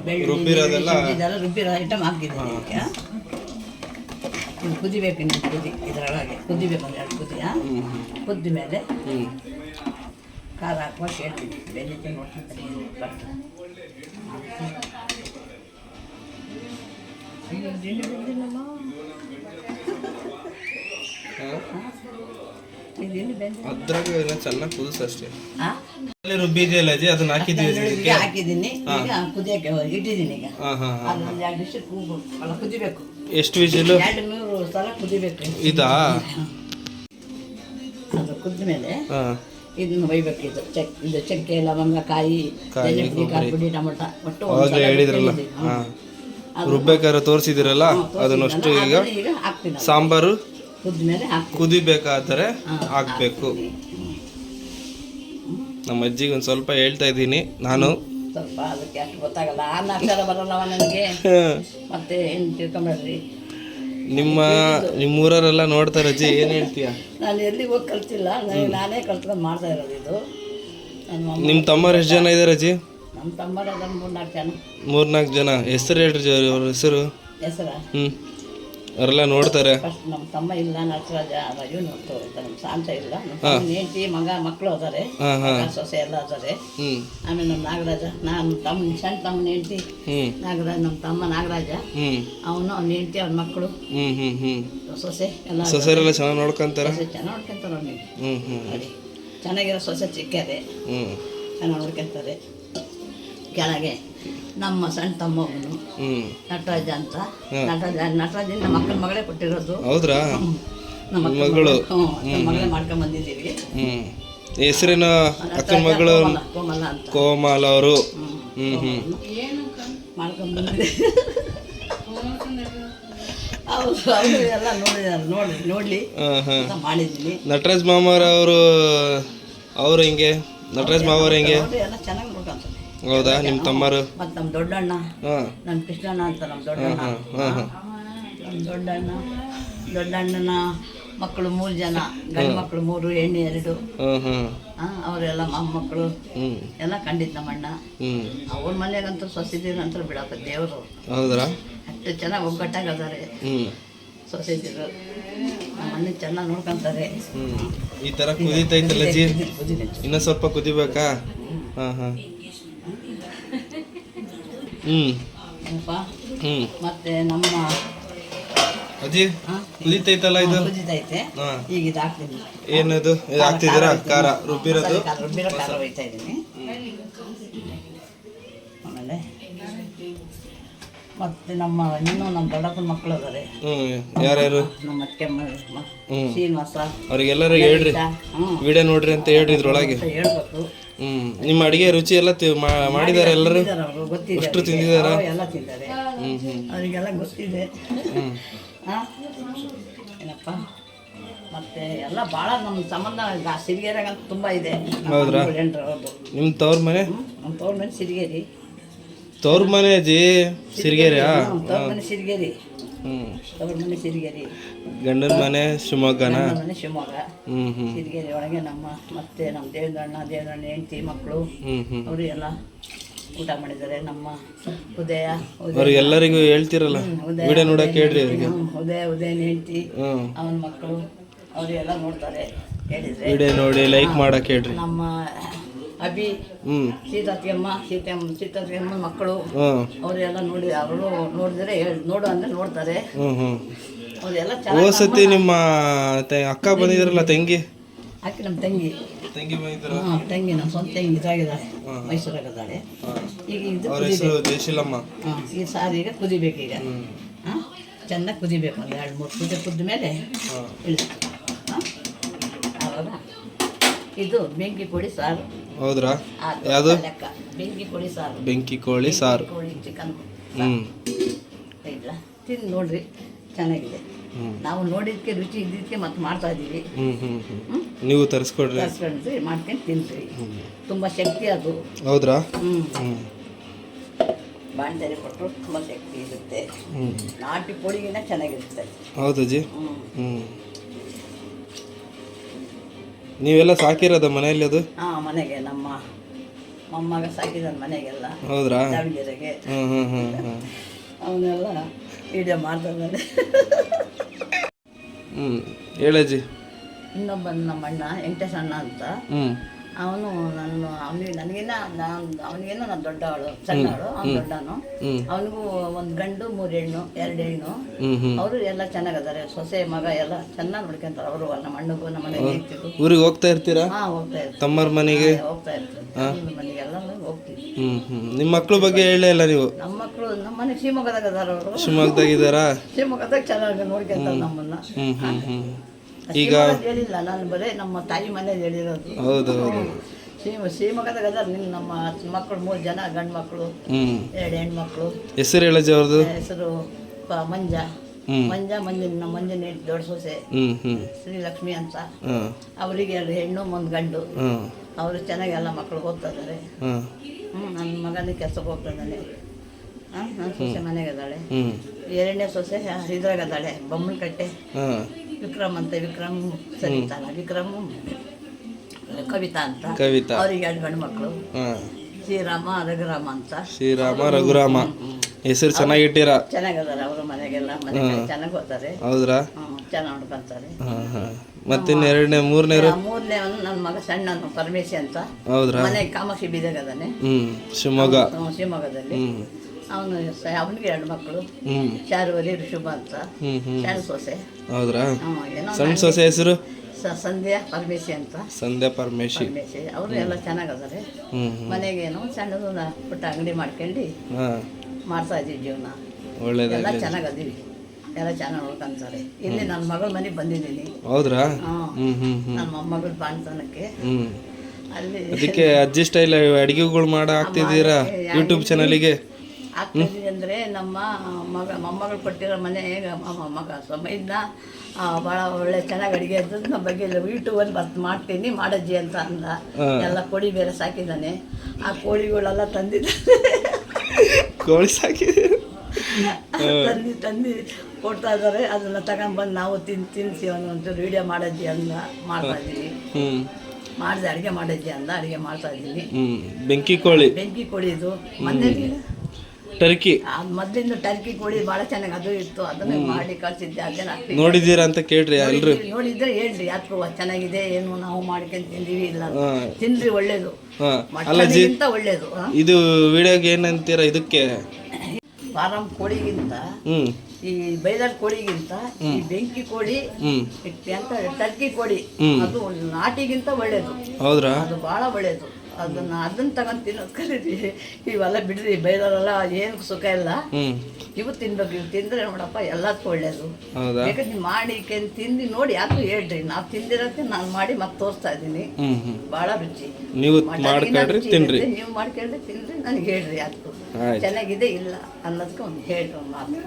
ಬೆಳ್ಳುಳ್ಳಿ ರುಬ್ಬಿರೋದೆಲ್ಲ? ಇದೆಲ್ಲ ರುಬ್ಬಿರೋ ಐಟಮ್ ಹಾಕಿದ್ದೀನಿ ಈಗ. ಇದು ಕುದಿಬೇಕು ಇನ್ನು ಕುದಿ ಇದರೊಳಗೆ ಕುದಿಬೇಕು ಒಂದು ಎರಡು ಕುದಿ ಹಾಂ ಹ್ಞೂ ಹ್ಞೂ ಕುದ್ದ ಮೇಲೆ ಖಾರ ಹಾಕುವ ಹೇಳ್ತೀನಿ ಬೆಳ್ಳಿಗೆ ನೋಡ್ತೀನಿ ಫಸ್ಟ್ ಎಲ್ಲಿ ಅದ್ರಾಗ ಚೆನ್ನಾಗಿ ಕುದಿಸ್ ಅಷ್ಟೇ. ರುಬ್ಬಿದೆಯಲ್ಲ ಅಜ್ಜಿ ಅದನ್ನ ಹಾಕಿದ್ದೀವಿ ಅಜ್ಜಿ ಇದಕ್ಕೆ? ಹಾಕಿದ್ದೀನಿ. ಈಗ ಕುದಿಯಕ್ಕೆ ಇಟ್ಟಿದ್ದೀನಿ ಈಗ. ಹಾಂ ಹಾಂ ಹಾಂ ಅದು ಎರಡು ನಿಮಿಷ ಕೂಗು ಅಲ್ಲ ಕುದಿಬೇಕು. ಎಷ್ಟು ವಿಜಿಲು ಎರಡು ಮೂರು ಸಲ ಕುದಿಬೇಕು. ಇದಾ? ಅದು ಕುದ್ದ ಮೇಲೆ ಹಾಂ. ಇದನ್ನು ಒಯ್ಬೇಕು ಇದು ಚೆಕ್ ಇದು ಚಕ್ಕೆ ಕಾಯಿ ಟೊಮೊಟ ಒಟ್ಟು ಅವಾಗಲೇ ಹೇಳಿದ್ರಲ್ಲ. ರುಬ್ಬಿದ್ದೀನಿ. ಹಾಂ. ರುಬ್ಬೇಕಾದ್ರೆ ತೋರಿಸಿದಿರಲ್ಲ? ಅದನ್ನಷ್ಟು ಈಗ ಸಾಂಬಾರು? ಕುದಿಬೇಕಾದರೆ ಹಾಕಬೇಕು. ನಮ್ಮ ಅಜ್ಜಿಗೆ ಒಂದು ಸ್ವಲ್ಪ ಹೇಳ್ತಾ ಇದ್ದೀನಿ. ನಾನು ಸ್ವಲ್ಪ ಅದಕ್ಕೆ ಅಷ್ಟು ಗೊತ್ತಾಗಲ್ಲ. ಆ ಅಕ್ಷರ ಬರಲ್ಲವ ನನಗೆ. ಮತ್ತೆ ಏನು ತಿಳ್ಕೊಂಬೇಡ್ರಿ ನಿಮ್ಮ ನಿಮ್ಮೂರವರೆಲ್ಲ ನೋಡ್ತಾರೆ ಅಜ್ಜಿ ಏನು ಹೇಳ್ತೀಯ? ನಾನು ಎಲ್ಲಿ ಹೋಗಿ ಕಲ್ತಿಲ್ಲ. ನನಗೆ ನಾನೇ ಕಲ್ತ್ಕೊಂಡು ಮಾಡ್ತಾ ಇರೋದು ಇದು. ನಿಮ್ಮ ತಮ್ಮರು ಎಷ್ಟು ಜನ ಇದ್ದಾರೆ ಅಜ್ಜಿ? ನಮ್ಮ ತಮ್ಮರ ಮೂರ್ನಾಲ್ಕು ಮೂರು ನಾಲ್ಕು ಜನ. ಮೂರ್ನಾಲ್ಕು ಜನ. ಹೆಸರು ಹೇಳ್ರಿ ಅವ್ರ ಹೆಸರು. ಹೆಸರ? ಹ್ಞೂ ಅವರೆಲ್ಲ ನೋಡ್ತಾರೆ. ಫಸ್ಟ್ ನಮ್ಮ ತಮ್ಮ ಇಲ್ಲ ನಟರಾಜ ಇವನು ನಮ್ಮ ಶಾಂತ ಇಲ್ಲ. ನಮ್ಮ ತಮ್ಮನ ಹೆಂಡತಿ ಮಗ ಮಕ್ಕಳು ಅದಾರೆ. ಹಾಂ ಹಾಂ. ಮಗ ಸೊಸೆ ಎಲ್ಲ ಅದಾರೆ. ಹ್ಞೂ ಆಮೇಲೆ ನಮ್ಮ ನಾಗರಾಜ ನಾನು ತಮ್ಮ ಸಣ್ಣ ತಮ್ಮನ ಹೆಂಡತಿ. ಹ್ಞೂ ನಾಗರಾಜ ನಮ್ಮ ತಮ್ಮ ನಾಗರಾಜ. ಹ್ಞೂ ಅವನು ಅವ್ನ ಹೆಂಡತಿ ಅವ್ನ ಮಕ್ಕಳು. ಹ್ಞೂ ಹ್ಞೂ ಹ್ಞೂ ಸೊಸೆ ಎಲ್ಲ ಸೊಸೆರೆಲ್ಲ ಚೆನ್ನಾಗಿ ನೋಡ್ಕೊಂತಾರೆ? ಸೊಸೆ ಚೆನ್ನಾಗಿ ನೋಡ್ಕೊಂತಾರೆ ಅವ್ನಿಗೆ ಹ್ಞೂ ಹ್ಞೂ ಅದೇ. ಚೆನ್ನಾಗಿರೋ ಸೊಸೆ ಚಿಕ್ಕದೆ. ಹ್ಞೂ ಚೆನ್ನಾಗಿ ನೋಡ್ಕೊಂತಾರೆ. ಕೆಳಗೆ ನಮ್ಮ ಸಣ್ಣ ತಮ್ಮವನು. ಹ್ಞೂ ನಟರಾಜ ಅಂತ. ಹ್ಮ್. ನಟರಾಜ ನಟರಾಜ ನಮ್ಮ ಮಕ್ಕಳ ಮಗಳೇ ಕೊಟ್ಟಿರೋದು. ಹೌದ್ರಾ? ನಮ್ಮ ಮಗಳು. ಮಗಳೇ. ಮಾಡ್ಕೊಂಡ್ ಬಂದಿದ್ದೀವಿ. ಹ್ಞೂ ಹೆಸರೇನು? ಅಕ್ಕನ ಮಗಳು? ಕೋಮಲ ಕೋಮಲ ಅಂತ. ಕೋಮಲ್ ಅವರು. ಹ್ಮ್. ಹ್ಞೂ ಹ್ಞೂ ಮಾಡ್ಕೊಂಡ್ ಮಾಡಿದ್ದೀನಿ. ನಟರಾಜ್ ಮಾಮರ್ ಅವರು ಅವರು ಹಿಂಗೆ? ನಟರಾಜ್ ಮಾವರ್ ಹಿಂಗೆ? ಎಲ್ಲ ಚೆನ್ನಾಗಿ ನೋಡ್ಕೊಂತಾರೆ. ಹೌದಾ? ನಿಮ್ಮ ತಮ್ಮರು? ಮತ್ತು ನಮ್ಮ ದೊಡ್ಡಣ್ಣ. ಹಾಂ. ನಮ್ಮ ಕೃಷ್ಣಣ್ಣ ಅಂತ ನಮ್ಮ ದೊಡ್ಡಣ್ಣ. ನಮ್ಮ ದೊಡ್ಡಣ್ಣ. ದೊಡ್ಡಣ್ಣನ ಮಕ್ಕಳು ಮೂರು ಜನ. ಗಂಡು ಮಕ್ಕಳು ಮೂರು ಹೆಣ್ಣು ಎರಡು. ಅವರೆಲ್ಲ ಮೊಮ್ಮಕ್ಕಳು ಎಲ್ಲ ಕಂಡಿದ್ದು ನಮ್ಮಣ್ಣ ಹ್ಮ್. ಅವ್ರ ಮನೆಗಂತೂ ನಂತರ ಬಿಡಪ್ಪ ದೇವರು. ಹೌದಾ ಅಷ್ಟು ಚೆನ್ನಾಗಿ ಒಗ್ಗಟ್ಟಾಗಿ ಅದಾರೆ ಹ್ಞೂ ನಮ್ಮನ್ನ ಚೆನ್ನಾಗಿ ನೋಡ್ಕೊಂತಾರೆ. ಈ ತರ ಕುದೀತೈತಲ್ಲ ಜಿ. ಇನ್ನೂ ಸ್ವಲ್ಪ ಕುದಿಬೇಕಾ? ಹಾಂ ಹಾಂ. ಹ್ಞೂ ಮತ್ತೆ ನಮ್ಮ ಅಜ್ಜಿ ಆ, ಕುದೀತೈತಲ್ಲ ಇದು? ಕುದಿತೈತೆ. ಹಾಂ. ಈಗ ಇದು ಹಾಕ್ತೀನಿ. ಏನದು? ಇದು ಹಾಕ್ತಿದ್ದೀರಾ? ಖಾರ ರುಬ್ಬಿರೋದು? ಮಸಾಲೆ ಖಾರ ರುಬ್ಬಿರೋ ಖಾರ ಒಯ್ತಾ ಇದ್ದೀನಿ. ಆಮೇಲೆ ಮತ್ತೆ ನಮ್ಮ ಇನ್ನೂ ನಮ್ಮ ದೊಡ್ಡಪ್ಪನ ಮಕ್ಕಳು ಅದಾರೆ ಯಾರ್ಯಾರು? ನಮ್ಮ ಅತ್ತೆ. ಶ್ರೀನಿವಾಸ. ಅವ್ರಿಗೆಲ್ಲರೂ ಹೇಳ್ರಿ. ವಿಡಿಯೋ ನೋಡ್ರಿ ಅಂತ ಹೇಳ್ರಿ ಇದ್ರೊಳಗೆ. ಹೇಳ್ಬೇಕು. ಹ್ಞೂ ನಿಮ್ಮ ಅಡಿಗೆ ರುಚಿ ಎಲ್ಲ ಮಾಡಿದಾರೆ ಎಲ್ಲರೂ? ಅಷ್ಟು ತಿಂದಿದಾರ? ಎಲ್ಲ ತಿಂತಾರೆ. ಅವರಿಗೆಲ್ಲ ಗೊತ್ತಿದೆ? ಏನಪ್ಪ? ಮತ್ತೆ ಎಲ್ಲ ಭಾಳ ನಮ್ಮ ಸಂಬಂಧ ಗ- ಸಿರಿಗೆರೆಗಂತ ತುಂಬ ಇದೆ. ಹೌದ್ರಾ? ನಿಮ್ಮ ತವ್ರ ಮನೆ? ನಮ್ಮ ತವ್ರ ಮನೆ ಸಿರಿಗೇರಿ. ತವ್ರ ಮನೆ ಅಜ್ಜಿ ಸಿರಿಗೇರಿಯಾ? ಹ್ಮ್, ತವ್ರ ಮನೆ ಸಿರಿಗೇರಿ. ತವ್ರ ಮನೆ ಸಿರಿಗೇರಿ ಗಂಡನ ಮನೆ ಶಿವಮೊಗ್ಗನ? ನಮ್ಮ ಮನೆ ಶಿವಮೊಗ್ಗ. ಹ್ಞೂ ಹ್ಞೂ ಸಿರಿಗೇರಿ ಒಳಗೆ ನಮ್ಮ ಮತ್ತೆ ನಮ್ಮ ದೇವರಣ್ಣ ದೇವ್ರಣ್ಣ ಹೆಂಡತಿ ಮಕ್ಕಳು ಹ್ಞೂ ಹ್ಞೂ ಅವರು ಎಲ್ಲ ಊಟ ಮಾಡಿದ್ದಾರೆ. ನಮ್ಮ ಉದಯ ಉದಯ. ಅವ್ರಿಗೆಲ್ಲರಿಗೂ ಹೇಳ್ತಿರಲ್ಲ? ಉದಯ ವಿಡಿಯೋ ನೋಡಕ್ಕೆ ಹೇಳ್ರಿ ಅವ್ರಿಗೆ. ಹ್ಮ್, ಉದಯ ಉದಯನ ಹೆಂಡತಿ ಹ್ಞೂ ಅವನ ಮಕ್ಕಳು ಅವರೆಲ್ಲ ನೋಡ್ತಾರೆ ಹೇಳಿದ್ರೆ. ವಿಡಿಯೋ ನೋಡಿ ಲೈಕ್ ಮಾಡಕ್ಕೆ ಹೇಳ್ರಿ. ನಮ್ಮ ಅಭಿ ಸೀತಾತಿಯಮ್ಮ ಸೀತಮ್ಮ ಸೀತಾತಿಯಮ್ಮ ಮಕ್ಕಳು ಅವರೆಲ್ಲ ನೋಡಿ ಅವರು ನೋಡಿದ್ರೆ ನೋಡು ಅಂದ್ರೆ ನೋಡ್ತಾರೆ. ಅವರೆಲ್ಲ ಸತಿ ನಿಮ್ಮ ಅಕ್ಕ ಬಂದಿದ್ರಲ್ಲ ತಂಗಿ? ಹಾಕಿ ನಮ್ಮ ತಂಗಿ. ತಂಗಿ ಬಂದಿದ್ರ? ಹಾಂ ತಂಗಿ ನಮ್ಮ ಸ್ವಂತ ತಂಗಿ ಇದಾಗಿದ್ದಾಳೆ ಮೈಸೂರಾಗಿದ್ದಾಳೆ ಈಗ ಇದು ಹೆಸರು ಜಯಶೀಲಮ್ಮ? ಹಾಂ ಈ ಸಾರಿ ಈಗ ಕುದಿಬೇಕು ಈಗ ಹಾಂ ಚೆನ್ನಾಗಿ ಕುದಿಬೇಕು ಒಂದು ಎರಡು ಮೂರು ಕುದಿ ಕುದ್ದ ಮೇಲೆ ಆವಾಗ ಇದು ಬೆಂಕಿ ಕೋಳಿ ಸಾರು. ಹೌದ್ರಾ? ಯಾವುದು? ಲೆಕ್ಕ. ಬೆಂಕಿ ಕೋಳಿ ಸಾರು. ಬೆಂಕಿ ಕೋಳಿ ಸಾರು. ಕೋಳಿ ಚಿಕನ್ ಹ್ಞೂ ಇಲ್ಲ ತಿಂದು ನೋಡ್ರಿ ಚೆನ್ನಾಗಿದೆ. ನಾವು ನೋಡಿದ್ದಕ್ಕೆ ರುಚಿ ಇದ್ದಿದ್ದಕ್ಕೆ ಮತ್ತೆ ಮಾಡ್ತಾ ಇದ್ದೀವಿ ಹ್ಞೂ ಹ್ಞೂ ಹ್ಞೂ ನೀವು ತರಿಸ್ಕೊಡ್ರಿ. ತರ್ಸ್ಕೊಂಡ್ರಿ ಮಾಡ್ಕೊಂಡು ತಿಂತೀವಿ. ತುಂಬ ಶಕ್ತಿ ಅದು. ಹೌದ್ರಾ? ಹ್ಞೂ ಹ್ಞೂ ಬಾಣಂತರಿ ಕೊಟ್ಟರು ತುಂಬ ಶಕ್ತಿ ಇರುತ್ತೆ. ನಾಟಿ ಕೋಳಿಗಿನ ಚೆನ್ನಾಗಿರುತ್ತೆ. ಹೌದು ಹ್ಞೂ ಹ್ಞೂ ನೀವೆಲ್ಲ ಸಾಕಿರೋದ ಮನೆಯಲ್ಲಿ ಅದು? ಹಾಂ ಮನೆಗೆ. ನಮ್ಮ ಮೊಮ್ಮಗ ಸಾಕಿದ ಮನೆಗೆಲ್ಲ. ಹೌದ್ರಾ? ದಾವಣಗೆರೆಗೆ. ಹ್ಞೂ ಹ್ಞೂ ಹ್ಞೂ ಹ್ಞೂ ಅವನ್ನೆಲ್ಲ ವಿಡಿಯೋ ಮಾಡ್ತಾರೆ ಹ್ಞೂ ಹೇಳಜ್ಜಿ. ಇನ್ನೊಬ್ಬ ನಮ್ಮ ಅಣ್ಣ ವೆಂಕಟೇಶ್ ಅಣ್ಣ ಅಂತ. ಹ್ಞೂ ಅವನು ನನ್ನ ಅವನಿಗೆ ನನಗಿನ್ನ ನಾನು ಅವನಿಗೇನೋ ನಾನು ದೊಡ್ಡವಳು ಸಣ್ಣವಳು ಅವ್ನು ದೊಡ್ಡವನು. ದೊಡ್ಡನು ಅವನಿಗೂ ಒಂದು ಗಂಡು ಮೂರು ಹೆಣ್ಣು ಎರಡು ಹೆಣ್ಣು. ಅವರು ಎಲ್ಲ ಚೆನ್ನಾಗದಾರೆ ಸೊಸೆ ಮಗ ಎಲ್ಲ ಚೆನ್ನಾಗಿ ನೋಡ್ಕೊಂತಾರೆ ಅವರು ನಮ್ಮ ಅಣ್ಣಗೂ ನಮ್ಮ ಮನೆಗೆ ಊರಿಗೆ ಹೋಗ್ತಾ ಇರ್ತೀರಾ? ಹಾಂ ಹೋಗ್ತಾ ಇರ್ತೀವಿ. ತಮ್ಮರ ಮನೆಗೆ? ಹೋಗ್ತಾ ಇರ್ತೀವಿ. ನಮ್ಮ ಮನೆಗೆಲ್ಲ ಹೋಗ್ತೀವಿ. ನಿಮ್ಮ ಮಕ್ಕಳು ಬಗ್ಗೆ ಹೇಳೇ ಇಲ್ಲ ನೀವು? ನಮ್ಮ ಮಕ್ಕಳು ನಮ್ಮ ಮನೆ ಶಿವಮೊಗ್ಗದಾಗ ಅದಾರ ಅವರು. ಶಿವಮೊಗ್ಗದಾಗಿದ್ದಾರಾ ಶಿವಮೊಗ್ಗದಾಗ ಚೆನ್ನಾಗಿ ನೋಡ್ಕೊಂತಾರೆ ನಮ್ಮನ್ನ. ಹ್ಞೂ ಹ್ಞೂ ಹ್ಞೂ ಈಗ ಹೇಳಿಲ್ಲ ನಾನು ಬರೀ ನಮ್ಮ ತಾಯಿ ಮನೇಲಿ ಹೇಳಿರೋದು. ಹೌದು ಹೌದು. ಶಿವ ಶ್ರೀಮೊಗ್ಗದಾಗ ಅದಾರ ನಿನ್ನ ನಮ್ಮ ಮಕ್ಕಳು ಮೂರು ಜನ ಗಂಡು ಮಕ್ಕಳು ಎರಡು ಎರಡು ಹೆಣ್ಮಕ್ಳು ಹೆಸರು ಹೇಳಜ್ಜಿ ಅವ್ರದ್ದು? ಹೆಸರು ಪ- ಮಂಜ. ಮಂಜ ಮಂಜಿನ ನಮ್ಮ ಮಂಜನ ದೊಡ್ಡ ಸೊಸೆ. ಹ್ಞೂ ಹ್ಞೂ ಶ್ರೀಲಕ್ಷ್ಮಿ ಅಂತ. ಹಾಂ. ಅವರಿಗೆ ಎರಡು ಹೆಣ್ಣು ಒಂದು ಗಂಡು. ಹಾಂ. ಅವರು ಚೆನ್ನಾಗಿ ಎಲ್ಲ ಮಕ್ಕಳು ಓದ್ತಾ ಇದ್ದಾರೆ. ಹಾಂ. ಹ್ಞೂ ನನ್ನ ಮಗನಿಗೆ ಕೆಲಸಕ್ಕೆ ಹೋಗ್ತಾ ಹಾಂ ನನ್ನ ಸೊಸೆ ಮನೆಗೆ ಇದ್ದಾಳೆ ಹ್ಞೂ ಎರಡನೇ ಸೊಸೆ ಇದ್ರಾಗದಾಳೆ ಬೊಮ್ಮನಕಟ್ಟೆ ವಿಕ್ರಮ್ ಅಂತ ವಿಕ್ರಮ್ ಸರಿತಾನ ವಿಕ್ರಮ್ ಕವಿತಾ ಅಂತ. ಕವಿತಾ. ಅವ್ರಿಗೆ ಎರಡು ಗಂಡು ಮಕ್ಕಳು ಶ್ರೀರಾಮ ರಘುರಾಮ ಅಂತ. ಶ್ರೀರಾಮ ರಘುರಾಮ. ಹೆಸರು ಚೆನ್ನಾಗಿಟ್ಟಿರ ಚೆನ್ನಾಗದಾರ ಅವ್ರ ಮನೆಗೆಲ್ಲ. ಮನೆ ಚೆನ್ನಾಗಿ ಓದ್ತಾರೆ. ಹೌದ್ರಾ? ಚೆನ್ನಾಗಿ ನೋಡ್ಕೊಂತಾರೆ. ಮತ್ತೆ ಎರಡನೇ ಮೂರನೇ ಮೂರನೇ ನನ್ನ ಮಗ ಸಣ್ಣನು ಪರಮೇಶಿ ಅಂತ. ಹೌದ್ರಾ? ಮನೆ ಕಾಮಾಕ್ಷಿ ಬೀದಗದಾನೆ ಹ್ಮ್ ಶಿವಮೊಗ್ಗ. ಶಿವಮೊಗ್ಗದಲ್ಲಿ. ಅವನು ಅವನಿಗೆ ಎರಡು ಮಕ್ಕಳು. ಶಾರುವರಿ ಋಷಭ ಅಂತ. ಸಣ್ಣ ಸೊಸೆ. ಹೌದ್ರಾ? ಸಣ್ಣ ಸೊಸೆ ಹೆಸರು? ಸಂಧ್ಯಾ ಪರಮೇಶಿ ಅಂತ. ಸಂಧ್ಯಾ ಪರಮೇಶಿ. ಪರಮೇಶಿ. ಅವರು ಎಲ್ಲ ಚೆನ್ನಾಗದಾರೆ. ಮನೆಗೇನು ಸಣ್ಣದು ಪುಟ್ಟ ಅಂಗಡಿ ಮಾಡ್ಕೊಂಡು ಮಾಡ್ತಾ ಇದ್ದೀವಿ ಜೀವನ. ಎಲ್ಲ ಚೆನ್ನಾಗದೀವಿ. ಎಲ್ಲ ಚೆನ್ನಾಗಿ ನೋಡ್ಕೊಂತಾರೆ. ಇಲ್ಲಿ ನನ್ನ ಮಗಳ ಮನೆಗೆ ಬಂದಿದ್ದೀನಿ. ಹೌದ್ರಾ? ನನ್ನ ಮೊಮ್ಮಗಳ ಬಾಣ್ತನಕ್ಕೆ. ಅಲ್ಲಿ ಅದಕ್ಕೆ ಅಜ್ಜಿ ಸ್ಟೈಲ್ ಅಡಿಗೆಗಳು ಮಾಡ ಹಾಕ್ತಿದ್ದೀರಾ ಯೂಟ್ಯೂಬ್ ಚಾನಲಿಗೆ ಆಗ್ತಿದ್ವಿ ಅಂದರೆ ನಮ್ಮ ಮಗ ಮೊಮ್ಮಗಳು ಕೊಟ್ಟಿರೋ ಮನೆ ಮಗ ಸಮಯದ ಭಾಳ ಒಳ್ಳೆ ಚೆನ್ನಾಗಿ ಅಡುಗೆ ಇದ್ದದ್ದು ನಮ್ಮ ಬಗ್ಗೆ ಯೂಟ್ಯೂಬಲ್ಲಿ ಬರ್ತ್ ಮಾಡ್ತೀನಿ ಮಾಡಜ್ಜಿ ಅಂತ ಅಂದ. ಎಲ್ಲ ಕೋಳಿ ಬೇರೆ ಸಾಕಿದ್ದಾನೆ ಆ ಕೋಳಿಗಳೆಲ್ಲ ತಂದಿದ್ದಾನೆ ಕೋಳಿ ಸಾಕಿ ತಂದು ತಂದು ಕೊಡ್ತಾ ಇದ್ದಾರೆ. ಅದನ್ನ ತಗೊಂಡ್ಬಂದು ನಾವು ತಿನ್ ತಿನ್ನಿಸಿ ಒಂದೊಂದು ವಿಡಿಯೋ ಮಾಡಜ್ಜಿ ಅಂದ ಮಾಡ್ತಾ ಇದ್ದೀವಿ ಮಾಡಿದೆ ಅಡುಗೆ ಮಾಡಜ್ಜಿ ಅಂದ ಅಡುಗೆ ಮಾಡ್ತಾ ಇದ್ದೀನಿ. ಬೆಂಕಿ ಕೋಳಿ. ಬೆಂಕಿ ಕೋಳಿ ಇದು. ಮೊನ್ನೆ ಟರ್ಕಿ. ಮೊದ್ಲಿಂದ ಟರ್ಕಿ ಕೋಳಿ ಬಹಳ ಚೆನ್ನಾಗಿ ಅದು ಇತ್ತು ಅದನ್ನ ಮಾಡಿ ಕಳ್ಸಿದ್ದೆ ಅದನ್ನ ನೋಡಿದೀರಾ ನೋಡಿದ್ದೀರಾ ಅಂತ ಕೇಳ್ರಿ ಎಲ್ರು. ನೋಡಿದ್ರೆ- ಹೇಳ್ರಿ ಯಾಕೋ ಚೆನ್ನಾಗಿದೆ ಏನು ನಾವು ಮಾಡ್ಕೊಂಡು ತಿಂದೀವಿ ಇಲ್ಲ ತಿನ್ರಿ ಒಳ್ಳೇದು. ಮಟನ್ಗಿಂತ ಒಳ್ಳೇದು? ಇದು ವಿಡಿಯೋಗೆ ಏನಂತೀರಾ ಇದಕ್ಕೆ? ಫಾರಂ ಕೋಳಿಗಿಂತ ಈ ಬೈಲರ್ ಕೋಳಿಗಿಂತ ಈ ಬೆಂಕಿ ಕೋಳಿ ಅಂತ ಟರ್ಕಿ ಕೋಳಿ ಅದು ನಾಟಿಗಿಂತ ಒಳ್ಳೇದು. ಹೌದ್ರಾ? ಅದು ಬಹಳ ಒಳ್ಳೇದು. ಅದನ್ನ ಅದನ್ನ ತಗೊಂಡ್ ತಿನ್ನೋದ್ ಕಲೀರಿ ಇವೆಲ್ಲ ಬಿಡ್ರಿ ಬೈದವರೆಲ್ಲ ಏನು ಸುಖ ಇಲ್ಲ. ಇವು ತಿನ್ಬೇಕು ಇವು ತಿಂದ್ರೆ ನೋಡಪ್ಪ ಎಲ್ಲದಕ್ಕೂ ಒಳ್ಳೇದು. ಯಾಕಂದ್ರೆ ನೀವು ಮಾಡಿ ತಿಂದು ನೋಡಿ ಯಾಕೆ ಹೇಳ್ರಿ ನಾವು ತಿಂದಿರತ್ತೆ ನಾನು ಮಾಡಿ ಮತ್ತೆ ತೋರಿಸ್ತಾ ಇದ್ದೀನಿ. ಬಹಳ ರುಚಿ. ನೀವು ಮಾಡ್ಕೊಂಡ್ರಿ ತಿನ್ರಿ. ನೀವು ಮಾಡ್ಕೊಂಡ್ರೆ ತಿನ್ರಿ ನನಗೆ ಹೇಳ್ರಿ ಯಾಕು. ಚೆನ್ನಾಗಿದೆ ಇಲ್ಲ ಅನ್ನೋದಕ್ಕೆ ಒಂದು ಹೇಳ್ರಿ ಒಂದು ಮಾತು.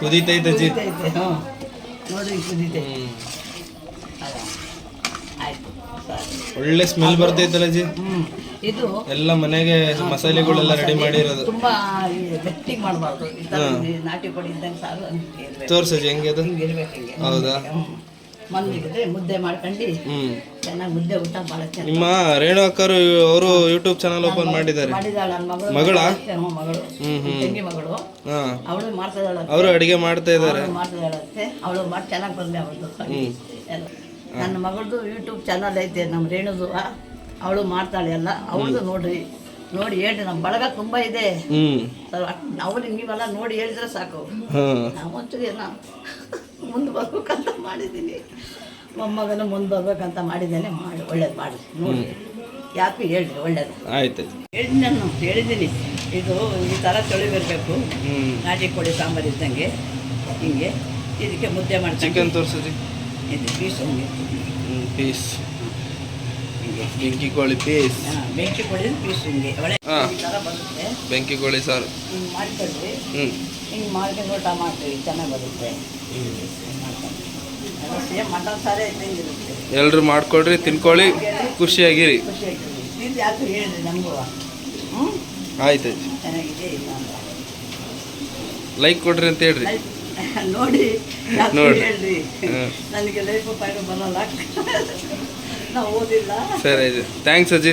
ಕುದೀತೈತೆ ಜಿ. ಕುದೀತೈತೆ, ಹ್ಞೂ ನೋಡ್ರಿ ಕುದೀತೈತೆ ಹ್ಞೂ ಅದ. ಆಯ್ತು ಸರಿ ಒಳ್ಳೆ ಸ್ಮೆಲ್ ಬರ್ತೈತಲ್ಲ ಜಿ ಇದು ಎಲ್ಲ ಮನೆಗೆ ಮಸಾಲೆಗಳೆಲ್ಲ ರೆಡಿ ಮಾಡಿರೋದು. ತುಂಬಾ ಗಟ್ಟಿ ಮಾಡಬಾರ್ದು. ನಾಟಿ ಪುಡಿ ಇದ್ದಂಗೆ ಸಾರು ಅಂತ ಇರ್ಬೇಕು. ತೋರ್ಸು ಜಿ ಹೆಂಗೆ ಅದು? ಹೌದಾ? ಮುದ್ದೆ ಮಾಡ್ಕೊಂಡು ಚೆನ್ನಾಗಿ ಮುದ್ದೆ ಊಟ ಭಾಳ ನಿಮ್ಮ ರೇಣು ಅಕ್ಕರು ಅವರು ಯೂಟ್ಯೂಬ್ ಚಾನಲ್ ಓಪನ್ ಮಾಡಿದ್ದಾರೆ. ಮಗಳು. ಮಗಳಾ? ಮಗಳು. ತಂಗಿ ಮಗಳು. ಅವಳು ಮಾಡ್ತಾ ಅವರು ಅಡಿಗೆ ಮಾಡ್ತಾ ಇದ್ದಾರೆ. ಮಾಡ್ತಿದ್ದಾಳಂತೆ ಅವಳು ಮಾಡಿ ಚೆನ್ನಾಗಿ ಬಂದೆ ಅವಳು ನನ್ನ ಮಗಳದು ಯೂಟ್ಯೂಬ್ ಚಾನಲ್ ಐತೆ ನಮ್ಮ ರೇಣುದು ಅವಳು ಮಾಡ್ತಾಳೆ ಎಲ್ಲ. ಅವಳದು ನೋಡ್ರಿ ನೋಡಿ ಹೇಳ್ರಿ ನಮ್ಮ ಬಳಗ ತುಂಬಾ ಇದೆ. ಅವ್ರಿಗೆ ನೀವೆಲ್ಲ ನೋಡಿ ಹೇಳಿದ್ರೆ ಸಾಕು. ನಾವಂತೂ ಏನೋ ಮುಂದೆ ಬರ್ಬೇಕಂತ ಮಾಡಿದ್ದೀನಿ. ಮೊಮ್ಮಗನ ಮುಂದೆ ಬರ್ಬೇಕಂತ ಮಾಡಿದ್ದೇನೆ ಮಾಡಿ ಒಳ್ಳೇದು ಮಾಡಿ ನೋಡಿ. ಯಾಕೆ ಹೇಳ್ರಿ ಒಳ್ಳೇದು. ಆಯ್ತು ಹೇಳಿ ನಾನು ಹೇಳಿದ್ದೀನಿ. ಇದು ಈ ಥರ ತೊಳಿಬಿರ್ಬೇಕು ನಾಟಿ ಕೋಳಿ ಸಾಂಬಾರು ಇದ್ದಂಗೆ ಹಿಂಗೆ ಇದಕ್ಕೆ ಮುದ್ದೆ ಮಾಡ್ತೀನಿ. ಚಿಕನ್ ಇದು ಪೀಸ್ ಹಿಂಗೆ ಹ್ಞೂ ಪೀಸ್ ಬೆಂಕಿ ಕೋಳಿ ಪೀಸ್ ಬೆಂಕಿ ಕೋಳಿ ಪೀಸ್ ಹಿಂಗೆ. ಒಳ್ಳೆ ಹಾ. ಥರ ಬರುತ್ತೆ. ಬೆಂಕಿ ಕೋಳಿ ಸಾರು ಹಿಂಗೆ ಮಾಡ್ಕೊಂಡ್ರಿ ಹ್ಞೂ ಹಿಂಗೆ ಮಾಡ್ಕೊಂಡು ಚೆನ್ನಾಗಿ ಬರುತ್ತೆ. ಸೇಮ್ ಮಟನ್ ಸಾರೇ ಎಲ್ಲರೂ ಮಾಡ್ಕೊಳ್ರಿ ತಿನ್ಕೊಳ್ಳಿ ಖುಷಿಯಾಗಿರಿ. ಖುಷಿಯಾಗ್ತದೆ ಯಾಕೆ ಹೇಳಿದ್ರಿ ನಮಗೂ ಹ್ಞೂ ಆಯ್ತು ಜಿ ಚೆನ್ನಾಗಿದೆ ಇಲ್ಲ ಲೈಕ್ ಕೊಡ್ರಿ ಅಂತ ಹೇಳ್ರಿ. ನೋಡಿ ನೋಡಿ. ಹೇಳ್ರಿ. ನನಗೆ ಲೈಫ್ ಪಾಯಿಂಟ್ ಬರಲ್ಲ. ನಾವು ಓದಿಲ್ಲ. ಸರಿ ಥ್ಯಾಂಕ್ಸ್ ಅಜ್ಜಿ.